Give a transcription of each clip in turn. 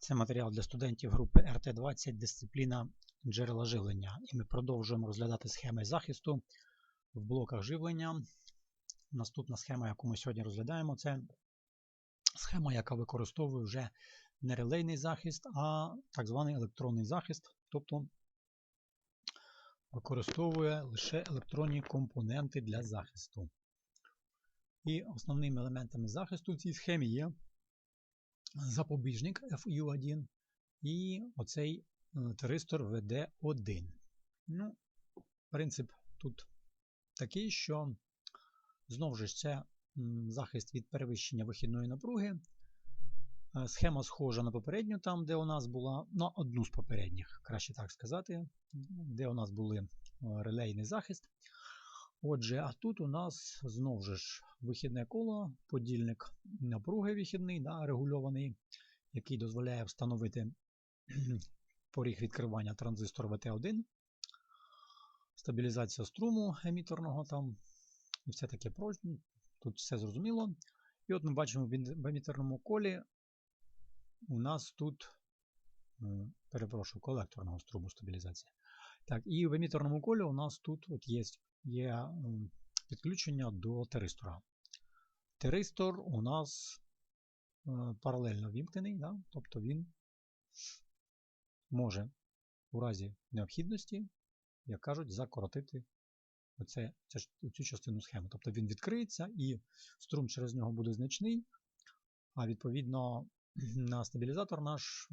Це матеріал для студентів групи РТ-20, дисципліна джерела живлення. І ми продовжуємо розглядати схеми захисту в блоках живлення. Наступна схема, яку ми сьогодні розглядаємо, це схема, яка використовує вже не релейний захист, а так званий електронний захист, тобто використовує лише електронні компоненти для захисту. І основними елементами захисту в цій схемі є запобіжник FU1 і оцей е, тиристор VD1. Ну, Принцип тут такий, що знову ж це захист від перевищення вихідної напруги. Е, схема схожа на попередню, там, де у нас була на одну з попередніх, краще так сказати, де у нас були е, релейний захист. Отже, а тут у нас знову ж вихідне коло, подільник напруги вихідний, да, регульований, який дозволяє встановити поріг відкривання транзистор VT1, стабілізація струму еміторного там, і все таке прочне. Тут все зрозуміло. І от ми бачимо в емітерному колі у нас тут, перепрошую, колекторного струму стабілізація. Так, І в еміторному колі у нас тут от є є підключення до теристора. Теристор у нас е, паралельно вімкнений, да? тобто він може у разі необхідності, як кажуть, закоротити оце, цю частину схеми. Тобто він відкриється і струм через нього буде значний, а відповідно на стабілізатор наш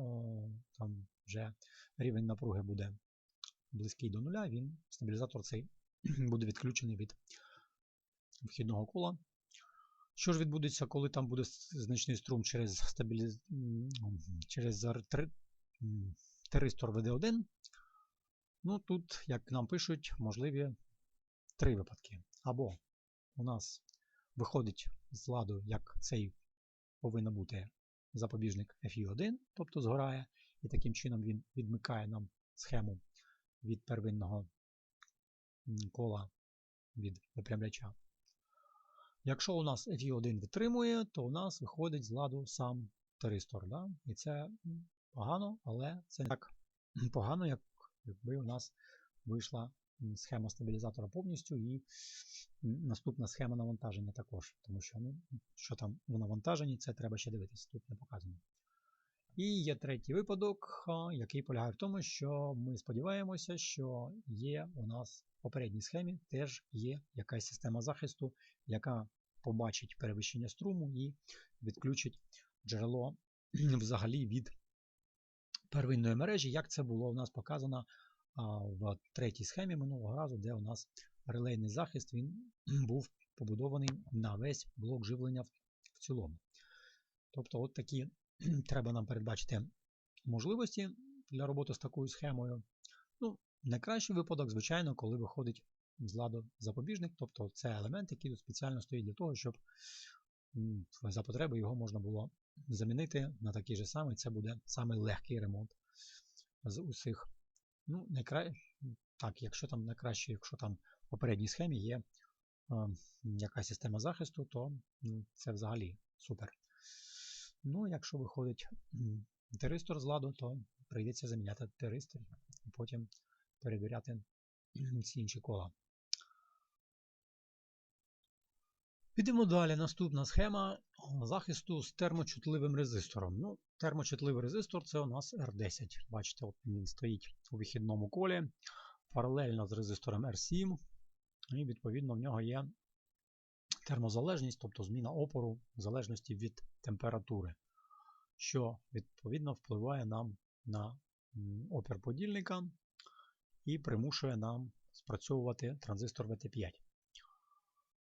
там вже рівень напруги буде близький до нуля, він стабілізатор цей буде відключений від вхідного кола. Що ж відбудеться, коли там буде значний струм через стабіліз... через теристор VD1? Ну, тут, як нам пишуть, можливі три випадки. Або у нас виходить з ладу, як цей повинен бути запобіжник FI1, тобто згорає, і таким чином він відмикає нам схему від первинного кола від випрямляча. Якщо у нас FI1 витримує, то у нас виходить з ладу сам теристор. Да? І це погано, але це не так погано, як якби у нас вийшла схема стабілізатора повністю і наступна схема навантаження також. Тому що ну, що там у навантаженні, це треба ще дивитися, тут не показано. І є третій випадок, який полягає в тому, що ми сподіваємося, що є у нас в попередній схемі теж є якась система захисту, яка побачить перевищення струму і відключить джерело взагалі від первинної мережі, як це було у нас показано в третій схемі минулого разу, де у нас релейний захист він був побудований на весь блок живлення в цілому. Тобто, от такі треба нам передбачити можливості для роботи з такою схемою. Ну, Найкращий випадок, звичайно, коли виходить з ладу запобіжник, тобто це елемент, який тут спеціально стоїть для того, щоб за потреби його можна було замінити на такий же самий. Це буде самий легкий ремонт з усіх. Ну. Так, якщо там найкраще, якщо там в попередній схемі є е, якась система захисту, то ну, це взагалі супер. Ну, якщо виходить теристор з ладу, то прийдеться заміняти теристор потім перевіряти всі інші кола. Підемо далі. Наступна схема захисту з термочутливим резистором. Ну, Термочутливий резистор це у нас R10. Бачите, от він стоїть у вихідному колі паралельно з резистором R7. І відповідно в нього є термозалежність, тобто зміна опору в залежності від температури, що відповідно впливає нам на опір подільника і примушує нам спрацьовувати транзистор VT5.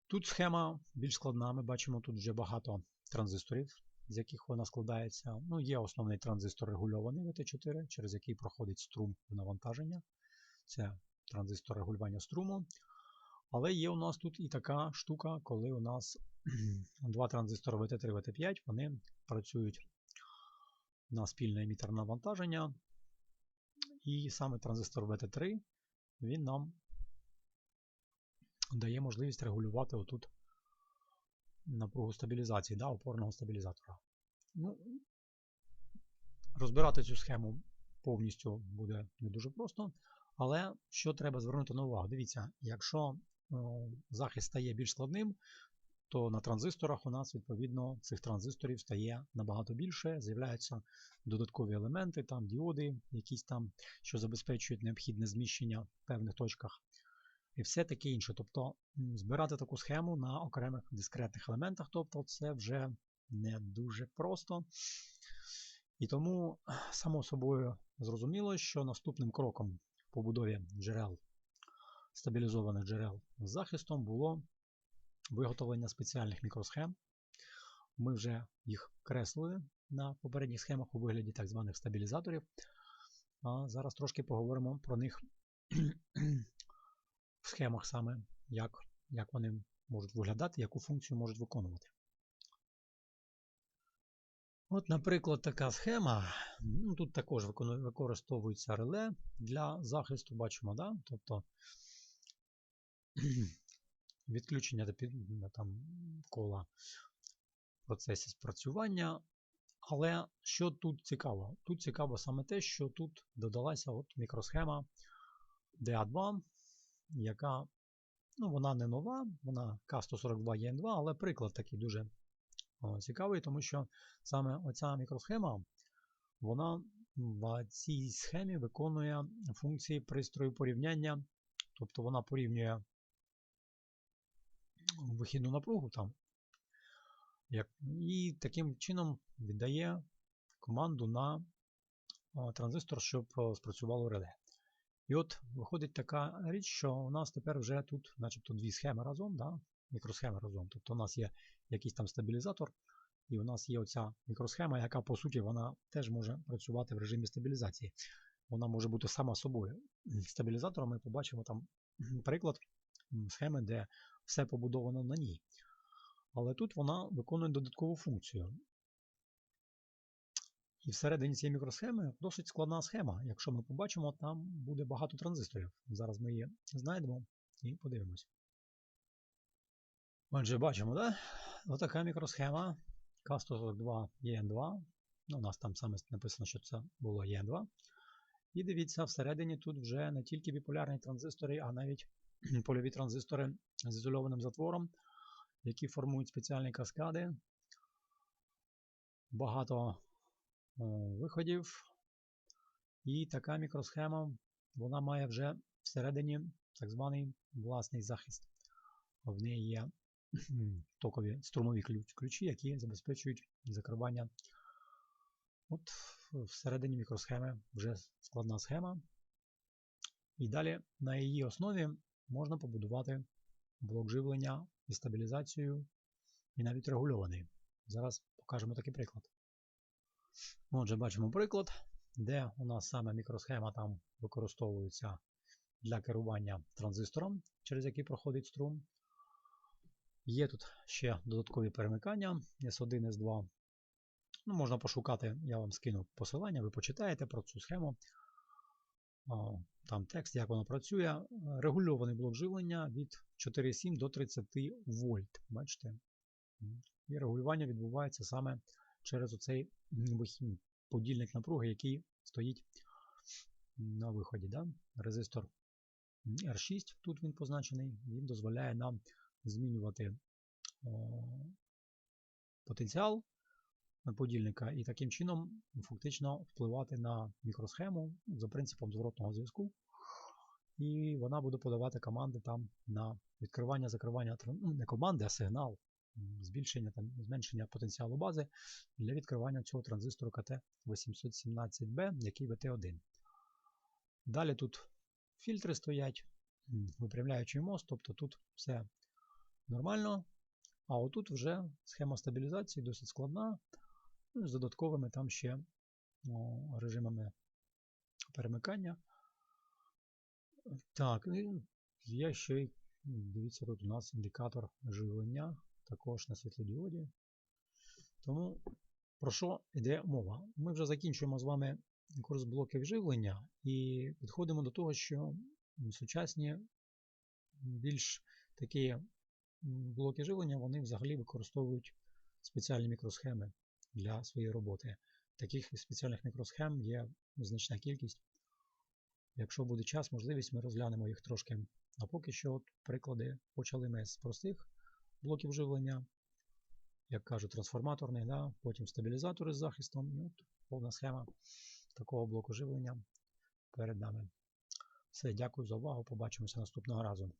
Тут схема більш складна, ми бачимо тут вже багато транзисторів, з яких вона складається. Ну, Є основний транзистор регульований VT4, через який проходить струм навантаження. Це транзистор регулювання струму. Але є у нас тут і така штука, коли у нас два транзистори VT3 VT5 вони працюють на спільне емітерне навантаження. І саме транзистор VT3 він нам дає можливість регулювати отут напругу стабілізації да, опорного стабілізатора. Ну, розбирати цю схему повністю буде не дуже просто. Але що треба звернути на увагу? Дивіться, якщо захист стає більш складним, то на транзисторах у нас, відповідно, цих транзисторів стає набагато більше, з'являються додаткові елементи, там діоди, якісь там, що забезпечують необхідне зміщення в певних точках. І все таке інше. Тобто збирати таку схему на окремих дискретних елементах, тобто це вже не дуже просто. І тому, само собою, зрозуміло, що наступним кроком в побудові джерел, стабілізованих джерел з захистом було виготовлення спеціальних мікросхем. Ми вже їх креслили на попередніх схемах у вигляді так званих стабілізаторів. А зараз трошки поговоримо про них в схемах саме, як, як вони можуть виглядати, яку функцію можуть виконувати. От, наприклад, така схема. Ну, Тут також використовується реле для захисту, бачимо, да? тобто відключення там, кола процесі спрацювання. Але що тут цікаво? Тут цікаво саме те, що тут додалася от мікросхема DA2, яка ну, вона не нова, вона К142EN2, але приклад такий дуже цікавий, тому що саме оця мікросхема, вона в цій схемі виконує функції пристрою порівняння, тобто вона порівнює вихідну напругу там, як, і таким чином віддає команду на транзистор, щоб спрацювало реле. І от виходить така річ, що у нас тепер вже тут начебто дві схеми разом, да? мікросхеми разом. Тобто у нас є якийсь там стабілізатор, і у нас є оця мікросхема, яка, по суті, вона теж може працювати в режимі стабілізації. Вона може бути сама собою. Стабілізатором ми побачимо там приклад схеми, де все побудовано на ній. Але тут вона виконує додаткову функцію. І всередині цієї мікросхеми досить складна схема. Якщо ми побачимо, там буде багато транзисторів. Зараз ми її знайдемо і подивимось. Отже, бачимо, да? Отака мікросхема К142 EN2. Ну, У нас там саме написано, що це було EN2. І дивіться, всередині тут вже не тільки біполярні транзистори, а навіть польові транзистори з ізольованим затвором, які формують спеціальні каскади. Багато виходів. І така мікросхема вона має вже всередині так званий власний захист. В неї є токові струмові ключі, які забезпечують закривання. От Всередині мікросхеми вже складна схема. І далі на її основі можна побудувати блок живлення і стабілізацію, і навіть регульований. Зараз покажемо такий приклад. Отже, бачимо приклад, де у нас саме мікросхема там використовується для керування транзистором, через який проходить струм. Є тут ще додаткові перемикання S1, S2. Ну, Можна пошукати, я вам скину посилання, ви почитаєте про цю схему. Там текст, як воно працює. Регульований блок живлення від 4,7 до 30 вольт. Бачите? І регулювання відбувається саме через оцей подільник напруги, який стоїть на виході. Да? Резистор R6, тут він позначений, він дозволяє нам змінювати потенціал подільника і таким чином фактично впливати на мікросхему за принципом зворотного зв'язку. І вона буде подавати команди там на відкривання, закривання, ну, не команди, а сигнал збільшення там, зменшення потенціалу бази для відкривання цього транзистору КТ817B, який ВТ1. Далі тут фільтри стоять, випрямляючий мост, тобто тут все нормально. А отут вже схема стабілізації досить складна. Ну, з додатковими там ще о, режимами перемикання. Так, і є ще, дивіться, тут у нас індикатор живлення також на світлодіоді. Тому про що йде мова? Ми вже закінчуємо з вами курс блоків живлення і підходимо до того, що сучасні більш такі блоки живлення вони взагалі використовують спеціальні мікросхеми для своєї роботи. таких спеціальних мікросхем є значна кількість. Якщо буде час, можливість, ми розглянемо їх трошки. А поки що от приклади почали ми з простих блоків живлення, як кажуть, трансформаторний, да? потім стабілізатори з захистом. І от повна схема такого блоку живлення перед нами. Все, дякую за увагу. Побачимося наступного разу.